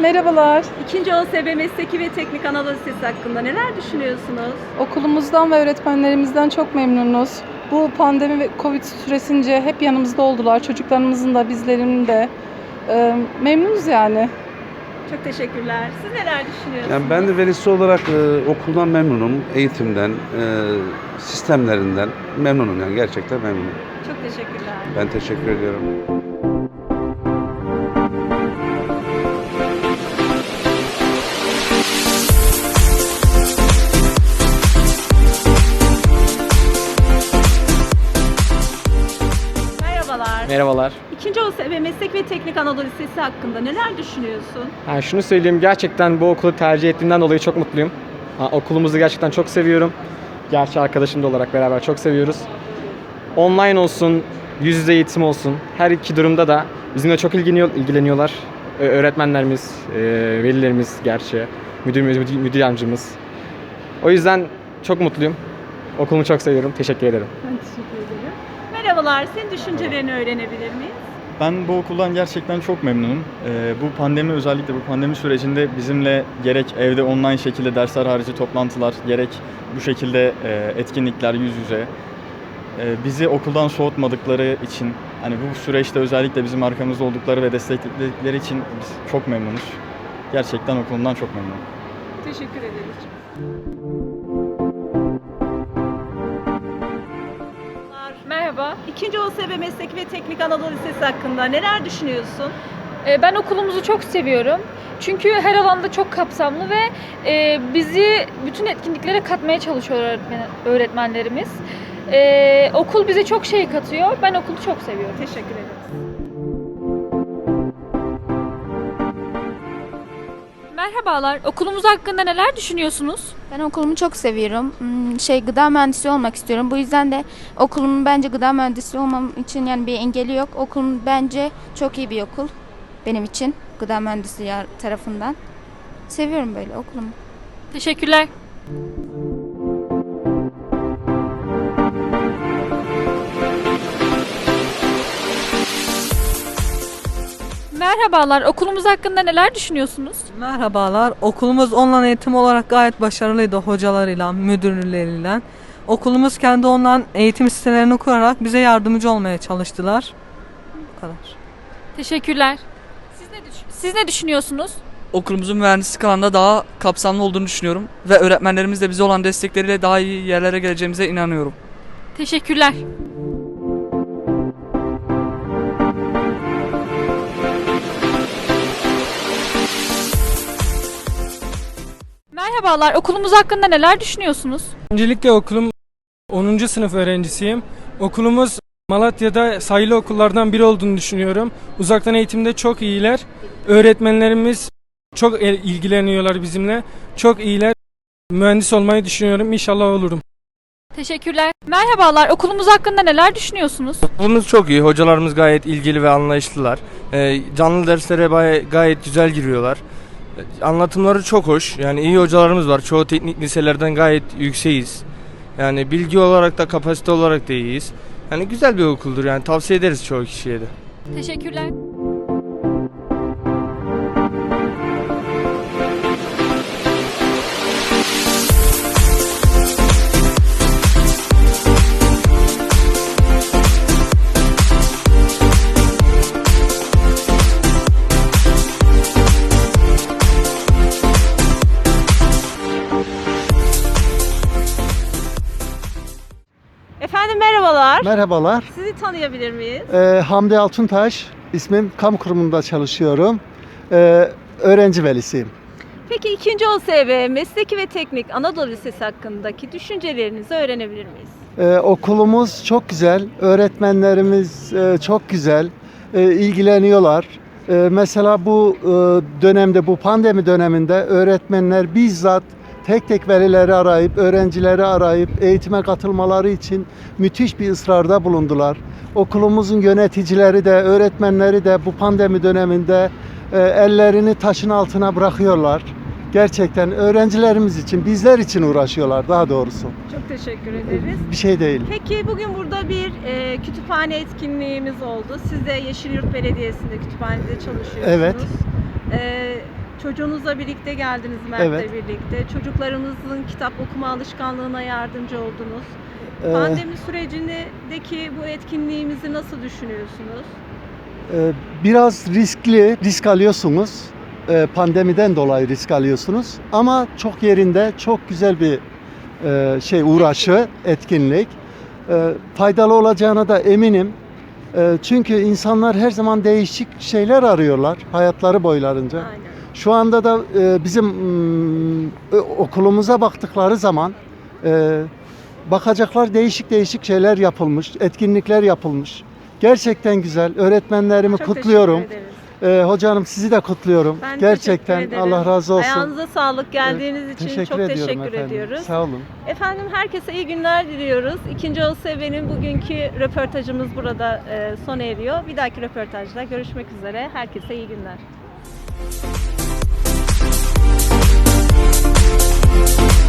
Merhabalar. Merhabalar. İkinci OSB Mesleki ve Teknik Anadolu Lisesi hakkında neler düşünüyorsunuz? Okulumuzdan ve öğretmenlerimizden çok memnunuz. Bu pandemi ve Covid süresince hep yanımızda oldular. Çocuklarımızın da bizlerin de. Ee, memnunuz yani. Çok teşekkürler. Siz neler düşünüyorsunuz? Yani ben de velisi olarak e, okuldan memnunum, eğitimden, e, sistemlerinden memnunum yani gerçekten memnunum. Çok teşekkürler. Ben teşekkür ediyorum. Merhabalar. İkinci OSB Meslek ve Teknik Anadolu Lisesi hakkında neler düşünüyorsun? Yani şunu söyleyeyim gerçekten bu okulu tercih ettiğimden dolayı çok mutluyum. Ha, okulumuzu gerçekten çok seviyorum. Gerçi arkadaşım da olarak beraber çok seviyoruz. Online olsun, yüz yüze eğitim olsun her iki durumda da bizimle çok ilgileniyor, ilgileniyorlar. Öğretmenlerimiz, e, velilerimiz gerçi, müdürümüz, müdür, müdür yardımcımız. O yüzden çok mutluyum. Okulumu çok seviyorum. Teşekkür ederim. Ben teşekkür ederim. Merhabalar. Senin düşüncelerini öğrenebilir miyiz? Ben bu okuldan gerçekten çok memnunum. Ee, bu pandemi özellikle bu pandemi sürecinde bizimle gerek evde online şekilde dersler harici toplantılar, gerek bu şekilde e, etkinlikler yüz yüze e, bizi okuldan soğutmadıkları için hani bu süreçte özellikle bizim arkamızda oldukları ve destekledikleri için biz çok memnunuz. Gerçekten okulumdan çok memnunum. Teşekkür ederiz. İkinci OSB Mesleki ve Teknik Anadolu Lisesi hakkında neler düşünüyorsun? Ee, Ben okulumuzu çok seviyorum. Çünkü her alanda çok kapsamlı ve e, bizi bütün etkinliklere katmaya çalışıyor öğretmen, öğretmenlerimiz. Ee, okul bize çok şey katıyor. Ben okulu çok seviyorum. Teşekkür ederiz. Merhabalar. Okulumuz hakkında neler düşünüyorsunuz? Ben okulumu çok seviyorum. Hmm, Şey gıda mühendisi olmak istiyorum. Bu yüzden de okulumun bence gıda mühendisi olmam için yani bir engeli yok. Okulum bence çok iyi bir okul benim için gıda mühendisliği tarafından. Seviyorum böyle okulumu. Teşekkürler. Merhabalar. Okulumuz hakkında neler düşünüyorsunuz? Merhabalar. Okulumuz online eğitim olarak gayet başarılıydı hocalarıyla, müdürleriyle. Okulumuz kendi online eğitim sitelerini kurarak bize yardımcı olmaya çalıştılar. Bu kadar. Teşekkürler. Siz ne, düş- Siz ne düşünüyorsunuz? okulumuzun mühendislik alanında daha kapsamlı olduğunu düşünüyorum ve öğretmenlerimiz de bize olan destekleriyle daha iyi yerlere geleceğimize inanıyorum. Teşekkürler. Merhabalar, okulumuz hakkında neler düşünüyorsunuz? Öncelikle okulum 10. sınıf öğrencisiyim. Okulumuz Malatya'da sayılı okullardan biri olduğunu düşünüyorum. Uzaktan eğitimde çok iyiler. Öğretmenlerimiz çok el- ilgileniyorlar bizimle. Çok iyiler. Mühendis olmayı düşünüyorum. İnşallah olurum. Teşekkürler. Merhabalar, okulumuz hakkında neler düşünüyorsunuz? Okulumuz çok iyi. Hocalarımız gayet ilgili ve anlayışlılar. Ee, canlı derslere gayet güzel giriyorlar. Anlatımları çok hoş. Yani iyi hocalarımız var. Çoğu teknik liselerden gayet yükseğiz. Yani bilgi olarak da kapasite olarak da iyiyiz. Yani güzel bir okuldur. Yani tavsiye ederiz çoğu kişiye de. Teşekkürler. Efendim merhabalar. Merhabalar. Sizi tanıyabilir miyiz? Ee, Hamdi Altuntaş. İsmim kamu kurumunda çalışıyorum. Ee, öğrenci velisiyim. Peki ikinci OSB Mesleki ve Teknik Anadolu Lisesi hakkındaki düşüncelerinizi öğrenebilir miyiz? Ee, okulumuz çok güzel. Öğretmenlerimiz e, çok güzel. e, ilgileniyorlar. E, mesela bu e, dönemde, bu pandemi döneminde öğretmenler bizzat tek tek velileri arayıp, öğrencileri arayıp eğitime katılmaları için müthiş bir ısrarda bulundular. Okulumuzun yöneticileri de, öğretmenleri de bu pandemi döneminde e, ellerini taşın altına bırakıyorlar. Gerçekten öğrencilerimiz için, bizler için uğraşıyorlar daha doğrusu. Çok teşekkür ederiz. Bir şey değil. Peki bugün burada bir e, kütüphane etkinliğimiz oldu. Siz de Yeşilyurt Belediyesi'nde kütüphanede çalışıyorsunuz. Evet. Ee, çocuğunuzla birlikte geldiniz Mert'le Evet. birlikte. Çocuklarımızın kitap okuma alışkanlığına yardımcı oldunuz. Ee, Pandemi sürecindeki bu etkinliğimizi nasıl düşünüyorsunuz? e, biraz riskli, risk alıyorsunuz. E, pandemiden dolayı risk alıyorsunuz. Ama çok yerinde, çok güzel bir e, şey uğraşı, etkinlik. E, faydalı olacağına da eminim. Çünkü insanlar her zaman değişik şeyler arıyorlar hayatları boylarınca. Aynen. Şu anda da e, bizim e, okulumuza baktıkları zaman e, bakacaklar değişik değişik şeyler yapılmış, etkinlikler yapılmış. Gerçekten güzel. Öğretmenlerimi Çok kutluyorum. teşekkür ederiz. E, hocanım sizi de kutluyorum. Ben Gerçekten teşekkür ederim. Allah razı olsun. Ayağınıza sağlık geldiğiniz için teşekkür çok ediyorum teşekkür efendim. ediyoruz. Sağ olun. Efendim herkese iyi günler diliyoruz. İkinci OSB'nin bugünkü röportajımız burada e, sona eriyor. Bir dahaki röportajda görüşmek üzere. Herkese iyi günler. Thank you.